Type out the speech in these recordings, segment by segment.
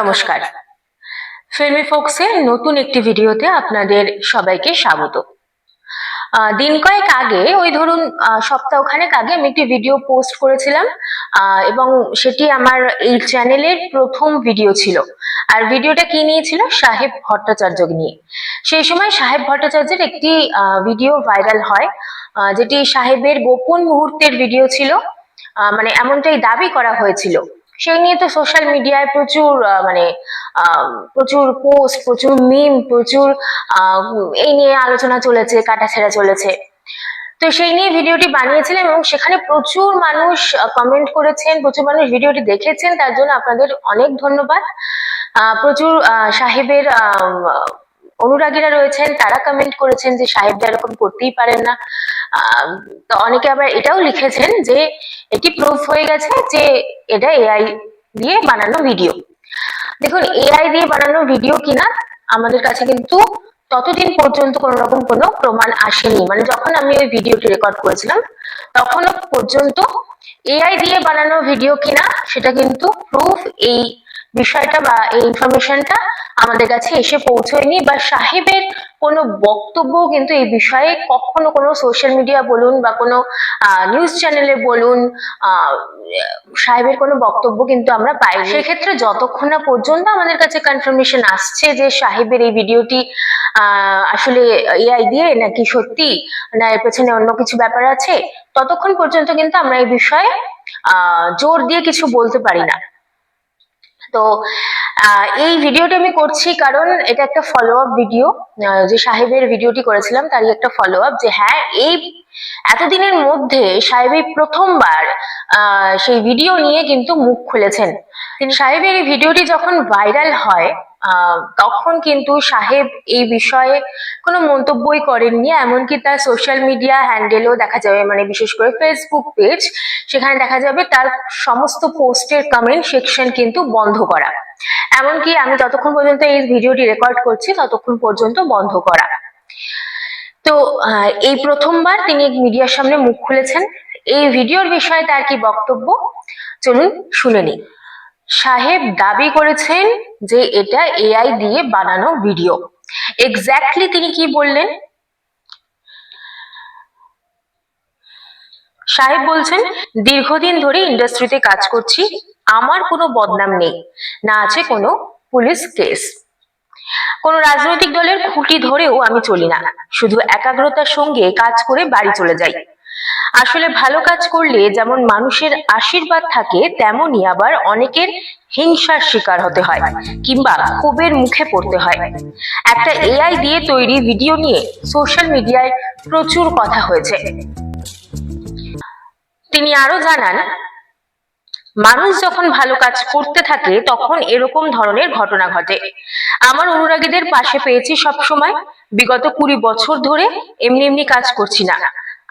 নমস্কার। ফিল্মি ফোক্সের নতুন একটি ভিডিওতে আপনাদের সবাইকে স্বাগত। দিন কয়েক আগে, ওই ধরুন সপ্তাহখানেক আগে আমি একটি ভিডিও পোস্ট করেছিলাম এবং সেটি আমার এই চ্যানেলের প্রথম ভিডিও ছিল। আর ভিডিওটা কি নিয়েছিল সাহেব ভট্টাচার্য নিয়ে। সেই সময় সাহেব ভট্টাচার্যের একটি ভিডিও ভাইরাল হয় যেটি সাহেবের গোপন মুহূর্তের ভিডিও ছিল। মানে এমনটাই দাবি করা হয়েছিল। সেই নিয়ে তো সোশ্যাল মিডিয়ায় প্রচুর মানে প্রচুর পোস্ট প্রচুর মিম প্রচুর এই নিয়ে আলোচনা চলেছে কাটাছেড়া চলেছে। তো সেই নিয়ে ভিডিওটি বানিয়েছিলাম এবং সেখানে প্রচুর মানুষ কমেন্ট করেছেন, প্রচুর মানুষ ভিডিওটি দেখেছেন, তার জন্য আপনাদের অনেক ধন্যবাদ। প্রচুর সাহেবের অনুরাগীরা রয়েছেন, তারা কমেন্ট করেছেন যে সাহেবরা এরকম করতেই পারেন না। তো অনেকে আবার এটাও লিখেছেন যে এটি প্রুফ হয়ে গেছে যে এটা এআই দিয়ে বানানো ভিডিও দেখুন এআই দিয়ে বানানো ভিডিও কিনা আমাদের কাছে কিন্তু ততদিন পর্যন্ত কোনো রকম কোনো প্রমাণ আসেনি। মানে যখন আমি ওই ভিডিওটি রেকর্ড করেছিলাম, তখনও পর্যন্ত এআই দিয়ে বানানো ভিডিও কিনা সেটা কিন্তু প্রুফ এই বিষয়টা বা এই ইনফরমেশনটা আমাদের কাছে এসে পৌঁছয়নি বা সাহেবের কোনো বক্তব্য কিন্তু এই বিষয়ে কখনো কোনো সোশ্যাল মিডিয়া বলুন বা কোনো নিউজ চ্যানেলে বলুন সাহেবের কোনো বক্তব্য কিন্তু আমরা পাই সেক্ষেত্রে যতক্ষণ না পর্যন্ত আমাদের কাছে কনফার্মেশন আসছে যে সাহেবের এই ভিডিওটি আসলে এআই দিয়ে নাকি সত্যি না এর পেছনে অন্য কিছু ব্যাপার আছে, ততক্ষণ পর্যন্ত কিন্তু আমরা এই বিষয়ে জোর দিয়ে কিছু বলতে পারি না। তো এই ভিডিওটি আমি করছি কারণ এটা একটা ফলো আপ ভিডিও যে সাহেবের ভিডিওটি করেছিলাম তারই একটা ফলো আপ যে হ্যাঁ এই এতদিনের মধ্যে সাহেব এই প্রথমবার আহ, সেই ভিডিও নিয়ে কিন্তু মুখ খুলেছেন। তিনি সাহেবের এই ভিডিওটি যখন ভাইরাল হয় তখন কিন্তু সাহেব এই বিষয়ে কোনো মন্তব্যই করেননি, এমনকি তার সোশ্যাল মিডিয়া হ্যান্ডেলও দেখা যাবে মানে বিশেষ করে ফেসবুক পেজ সেখানে দেখা যাবে তার সমস্ত পোস্টের কমেন্ট সেকশন কিন্তু বন্ধ করা। এমনকি আমি যতক্ষণ পর্যন্ত এই ভিডিওটি রেকর্ড করছি, ততক্ষণ পর্যন্ত বন্ধ করা। তো এই প্রথমবার তিনি মিডিয়ার সামনে মুখ খুলেছেন। এই ভিডিওর বিষয়ে তার কি বক্তব্য? চলুন শুনে নিই। সাহেব দাবি করেছেন যে এটা এআই দিয়ে বানানো ভিডিও। এক্স্যাক্টলি তিনি কি বললেন? সাহেব বলছেন, দীর্ঘদিন ধরে ইন্ডাস্ট্রিতে কাজ করছি, আমার কোনো বদনাম নেই, না আছে কোনো পুলিশ কেস। কোনো রাজনৈতিক দলের খুঁটি ধরেও আমি চলি না, শুধু একাগ্রতার সঙ্গে কাজ করে বাড়ি চলে যাই। আসলে ভালো কাজ করলে যেমন মানুষের আশীর্বাদ থাকে, তেমনই আবার অনেকের হিংসার শিকার হতে হয় কিংবা ক্ষোভের মুখে পড়তে হয়। একটা এআই দিয়ে তৈরি ভিডিও নিয়ে সোশ্যাল মিডিয়ায় প্রচুর কথা হয়েছে। তিনি আরও জানান, মানুষ যখন ভালো কাজ করতে থাকে, তখন এরকম ধরনের ঘটনা ঘটে। আমার অনুরাগীদের পাশে পেয়েছি সব সময় বিগত কুড়ি বছর ধরে এমনি এমনি কাজ করছি না।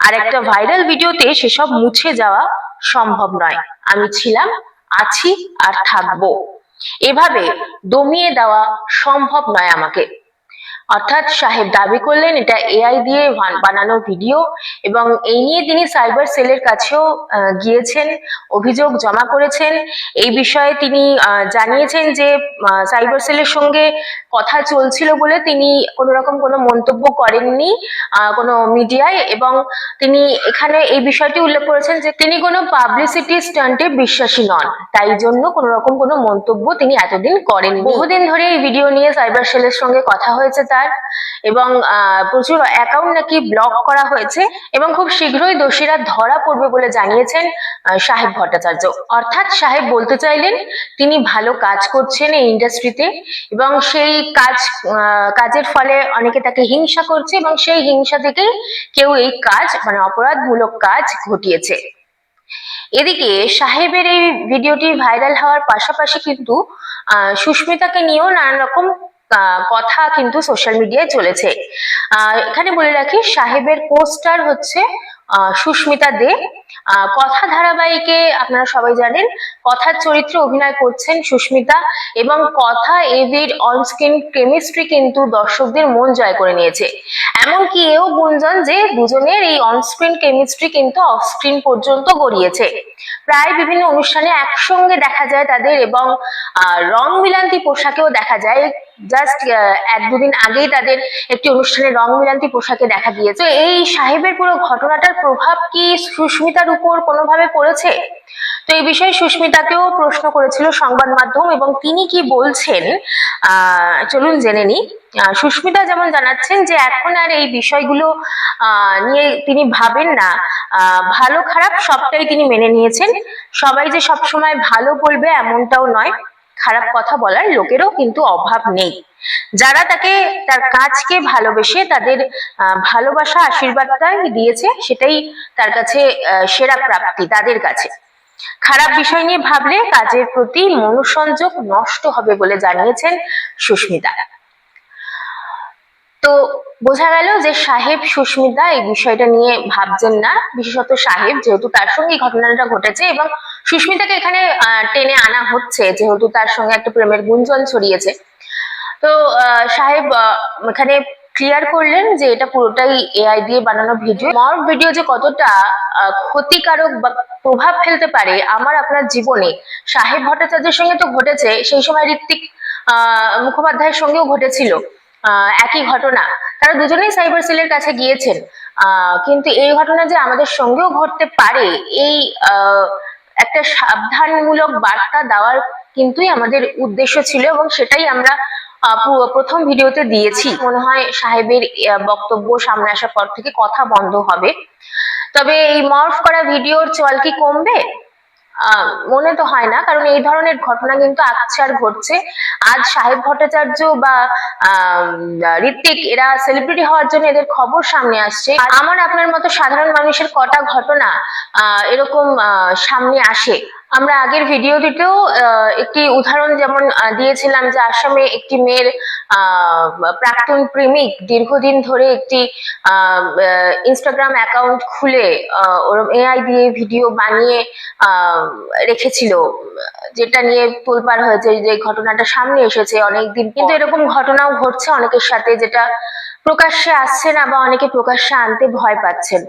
আর একটা ভাইরাল ভিডিওতে সেসব মুছে যাওয়া সম্ভব নয়। আমি ছিলাম, আছি আর থাকব। এভাবে দমিয়ে দেওয়া সম্ভব নয় আমাকে। অর্থাৎ সাহেব দাবি করলেন, এটা এআই দিয়ে বানানো ভিডিও এবং এই নিয়ে তিনি সাইবার সেলের কাছেও গিয়েছেন, অভিযোগ জমা করেছেন। এই বিষয়ে তিনি জানিয়েছেন যে সাইবার সেলের সঙ্গে কথা চলছিল বলে তিনি কোনো রকম কোনো মন্তব্য করেননি কোনো মিডিয়ায় এবং তিনি এখানে এই বিষয়টি উল্লেখ করেছেন যে তিনি কোনো পাবলিসিটি স্টান্টে বিশ্বাসী নন, তাই জন্য কোনো রকম কোনো মন্তব্য তিনি এতদিন করেন বহুদিন ধরে এই ভিডিও নিয়ে সাইবার সেলের সঙ্গে কথা হয়েছে তার এবং প্রচুর অ্যাকাউন্ট নাকি ব্লক করা হয়েছে এবং খুব শীঘ্রই দোষীরা ধরা পড়বে বলে জানিয়েছেন সাহেব ভট্টাচার্য। অর্থাৎ সাহেব বলতে চাইলেন, তিনি ভালো কাজ করছেন এই ইন্ডাস্ট্রিতে এবং সেই কাজ কাজের ফলে অনেকে তাকে হিংসা করছে এবং সেই হিংসা থেকেই কেউ এই কাজ মানে অপরাধমূলক কাজ ঘটিয়েছে। এদিকে সাহেবের এই ভিডিওটি ভাইরাল হওয়ার পাশাপাশি কিন্তু সুস্মিতাকে নিয়েও নানান রকম কথা কিন্তু সোশ্যাল মিডিয়ায় চলেছে। এখানে বলে রাখি, সাহেবের পোস্টার হচ্ছে সুস্মিতা দে। কথা ধারাবাহিকে আপনারা সবাই জানেন, কথার চরিত্রে অভিনয় করছেন সুস্মিতা এবং কথা এভির অনস্ক্রিন কেমিস্ট্রি কিন্তু দর্শকদের মন জয় করে নিয়েছে। এমনকি এও গুঞ্জন যে দুজনের এই অনস্ক্রিন কেমিস্ট্রি কিন্তু অফস্ক্রিন পর্যন্ত গড়িয়েছে। প্রায় বিভিন্ন অনুষ্ঠানে একসঙ্গে দেখা যায় তাদের এবং রং মিলান্তি পোশাকেও দেখা যায়। জাস্ট এক দুদিন আগেই তাদের একটি অনুষ্ঠানে রং মিলান্তি পোশাকে দেখা গিয়েছে। এই সাহেবের পুরো ঘটনাটার প্রভাব কি সুস্মিতার উপর কোনোভাবে পড়েছে? তো এই বিষয়ে সুস্মিতাকেও প্রশ্ন করেছিল সংবাদ মাধ্যম এবং তিনি কি বলছেন চলুন জেনে আহ, সুস্মিতা যেমন জানাচ্ছেন যে এখন আর এই বিষয়গুলো নিয়ে তিনি ভাবেন না। ভালো খারাপ সবটাই তিনি মেনে নিয়েছেন। সবাই যে সবসময় ভালো বলবে এমনটাও নয়। খারাপ কথা বলার লোকেরও কিন্তু অভাব নেই। যারা তাকে, তার কাজকে ভালোবেসে তাদের ভালোবাসা আশীর্বাদটাই দিয়েছে, সেটাই তার কাছে সেরা প্রাপ্তি তাদের কাছে। খারাপ বিষয় নিয়ে ভাবলে কাজের প্রতি মনোসংযোগ নষ্ট হবে বলে জানিয়েছেন সুস্মিতা। তো বোঝা গেল যে সাহেব সুস্মিতা এই বিষয়টা নিয়ে ভাবছেন না। বিশেষত সাহেব যেহেতু তার সঙ্গে এই ঘটনাটা ঘটেছে এবং সুস্মিতাকে এখানে টেনে আনা হচ্ছে, যেহেতু তার সঙ্গে একটা প্রেমের গুঞ্জন ছড়িয়েছে। তো সাহেব এখানে ক্লিয়ার করলেন যে এটা পুরোটাই এআই দিয়ে বানানো ভিডিও। মর ভিডিও যে কতটা ক্ষতিকারক বা প্রভাব ফেলতে পারে আমার আপনার জীবনে, সাহেব ভট্টাচার্যের সঙ্গে তো ঘটেছে, সেই সময় ঋত্বিক আহ মুখোপাধ্যায়ের সঙ্গেও ঘটেছিল। একই ঘটনা। তারা দুজনেই সাইবার সেলের কাছে গিয়েছেন। কিন্তু এই ঘটনা যে আমাদের সঙ্গেও ঘটতে পারে, এই একটা সাবধানমূলক বার্তা দেওয়ার কিন্তুই আমাদের উদ্দেশ্য ছিল এবং সেটাই আমরা প্রথম ভিডিওতে দিয়েছি। মনে হয় সাহেবের বক্তব্য সামনে আসার পর থেকে কথা বন্ধ হবে। তবে এই মর্ফ করা ভিডিওর চল কি কমবে? মনে তো হয় না, কারণ এই ধরনের ঘটনা কিন্তু আকছার ঘটছে। আজ সাহেব ভট্টাচার্য বা ঋত্বিক, এরা সেলিব্রিটি হওয়ার জন্য এদের খবর সামনে আসছে। আমার আপনার মতো সাধারণ মানুষের কটা ঘটনা এরকম সামনে আসে। আমরা আগের ভিডিওটিতেও একটি উদাহরণ যেমন দিয়েছিলাম যে আসামে একটি মেয়ের প্রাক্তন প্রেমিক দীর্ঘদিন ধরে একটি ইনস্টাগ্রাম অ্যাকাউন্ট খুলে ওরম এআই দিয়ে ভিডিও বানিয়ে রেখেছিল, যেটা নিয়ে তোলপাড় হয়েছে যে ঘটনাটা সামনে এসেছে অনেকদিন কিন্তু এরকম ঘটনাও ঘটছে অনেকের সাথে যেটা প্রকাশ্যে আসছে না বা অনেকে প্রকাশ্যে আনতে ভয় পাচ্ছেন।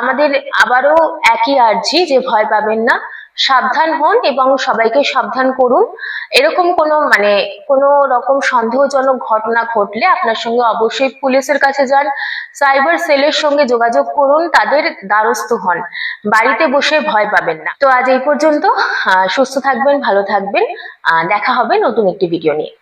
আমাদের আবারও একই আর্জি যে ভয় পাবেন না। সাবধান হন এবং সবাইকে সাবধান করুন। এরকম কোনো মানে কোনো রকম সন্দেহজনক ঘটনা ঘটলে আপনার সঙ্গে অবশ্যই পুলিশের কাছে যান। সাইবার সেলের সঙ্গে যোগাযোগ করুন, তাদের দ্বারস্থ হন। বাড়িতে বসে ভয় পাবেন না। তো আজ এই পর্যন্ত সুস্থ থাকবেন, ভালো থাকবেন। দেখা হবে নতুন একটি ভিডিও নিয়ে।